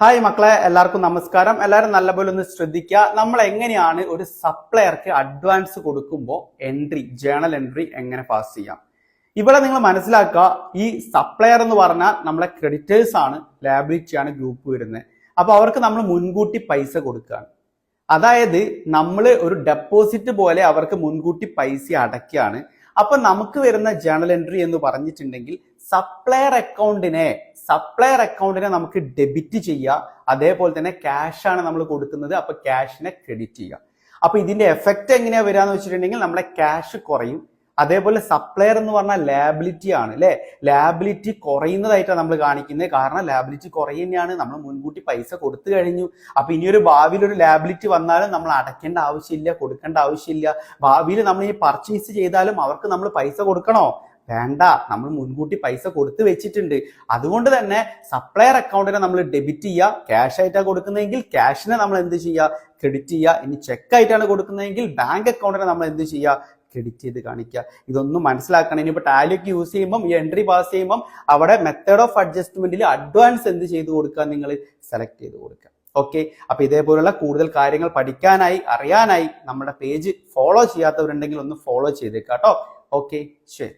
Hi മക്കളെ എല്ലാവർക്കും നമസ്കാരം. എല്ലാവരും നല്ലപോലെ ഒന്ന് ശ്രദ്ധിക്കുക. നമ്മൾ എങ്ങനെയാണ് ഒരു സപ്ലയർക്ക് അഡ്വാൻസ് കൊടുക്കുമ്പോൾ എൻട്രി ജേണൽ എൻട്രി എങ്ങനെ പാസ് ചെയ്യാം? ഇവിടെ നിങ്ങൾ മനസ്സിലാക്കുക ഈ സപ്ലയർ എന്ന് പറഞ്ഞാൽ നമ്മളെ ക്രെഡിറ്റേഴ്സ് ആണ് ലാബിലിറ്റിയാണ് ഗ്രൂപ്പ് വരുന്നത്. അപ്പോൾ അവർക്ക് നമ്മൾ മുൻകൂട്ടി പൈസ കൊടുക്കുകയാണ്. അതായത് നമ്മൾ ഒരു ഡെപ്പോസിറ്റ് പോലെ അവർക്ക് മുൻകൂട്ടി പൈസ അടയ്ക്കുകയാണ്. അപ്പൊ നമുക്ക് വരുന്ന ജേണൽ എൻട്രി എന്ന് പറഞ്ഞിട്ടുണ്ടെങ്കിൽ സപ്ലയർ അക്കൗണ്ടിനെ സപ്ലയർ അക്കൗണ്ടിനെ നമുക്ക് ഡെബിറ്റ് ചെയ്യുക അതേപോലെ തന്നെ ക്യാഷ് ആണ് നമ്മൾ കൊടുക്കുന്നത്. അപ്പൊ ക്യാഷിനെ ക്രെഡിറ്റ് ചെയ്യുക അപ്പൊ ഇതിന്റെ എഫക്റ്റ് എങ്ങനെയാ വരിക വെച്ചിട്ടുണ്ടെങ്കിൽ നമ്മുടെ ക്യാഷ് കുറയും. അതേപോലെ സപ്ലയർ എന്ന് പറഞ്ഞാൽ ലാബിലിറ്റി ആണ് അല്ലെ ലാബിലിറ്റി കുറയുന്നതായിട്ടാണ് നമ്മൾ കാണിക്കുന്നത്. കാരണം ലാബിലിറ്റി കുറയുന്നതാണ് നമ്മൾ മുൻകൂട്ടി പൈസ കൊടുത്തു കഴിഞ്ഞു. അപ്പൊ ഇനിയൊരു ഭാവിയിൽ ഒരു ലാബിലിറ്റി വന്നാലും നമ്മൾ അടയ്ക്കേണ്ട ആവശ്യമില്ല കൊടുക്കേണ്ട ആവശ്യമില്ല. ഭാവിയിൽ നമ്മൾ ഈ പർച്ചേസ് ചെയ്താലും അവർക്ക് നമ്മൾ പൈസ കൊടുക്കണോ? വേണ്ട. നമ്മൾ മുൻകൂട്ടി പൈസ കൊടുത്തു വെച്ചിട്ടുണ്ട്. അതുകൊണ്ട് തന്നെ സപ്ലയർ അക്കൗണ്ടിനെ നമ്മൾ ഡെബിറ്റ് ചെയ്യുക. ക്യാഷ് ആയിട്ടാണ് കൊടുക്കുന്നതെങ്കിൽ ക്യാഷിനെ നമ്മൾ എന്ത് ചെയ്യുക? ക്രെഡിറ്റ് ചെയ്യുക. ഇനി ചെക്ക് ആയിട്ടാണ് കൊടുക്കുന്നതെങ്കിൽ ബാങ്ക് അക്കൗണ്ടിനെ നമ്മൾ എന്ത് ചെയ്യുക? ക്രെഡിറ്റ് ചെയ്ത് കാണിക്കുക. ഇതൊന്നും മനസ്സിലാക്കണം. ഇനിയിപ്പോൾ ടാലിയൊക്കെ യൂസ് ചെയ്യുമ്പം ഈ എൻട്രി പാസ് ചെയ്യുമ്പം അവിടെ മെത്തേഡ് ഓഫ് അഡ്ജസ്റ്റ്മെന്റിൽ അഡ്വാൻസ് എന്ത് ചെയ്ത് കൊടുക്കുക നിങ്ങൾ സെലക്ട് ചെയ്ത് കൊടുക്കുക. ഓക്കെ അപ്പൊ ഇതേപോലുള്ള കൂടുതൽ കാര്യങ്ങൾ പഠിക്കാനായി അറിയാനായി നമ്മുടെ പേജ് ഫോളോ ചെയ്യാത്തവരുണ്ടെങ്കിൽ ഒന്ന് ഫോളോ ചെയ്തേക്കാം കേട്ടോ. ഓക്കെ ശരി.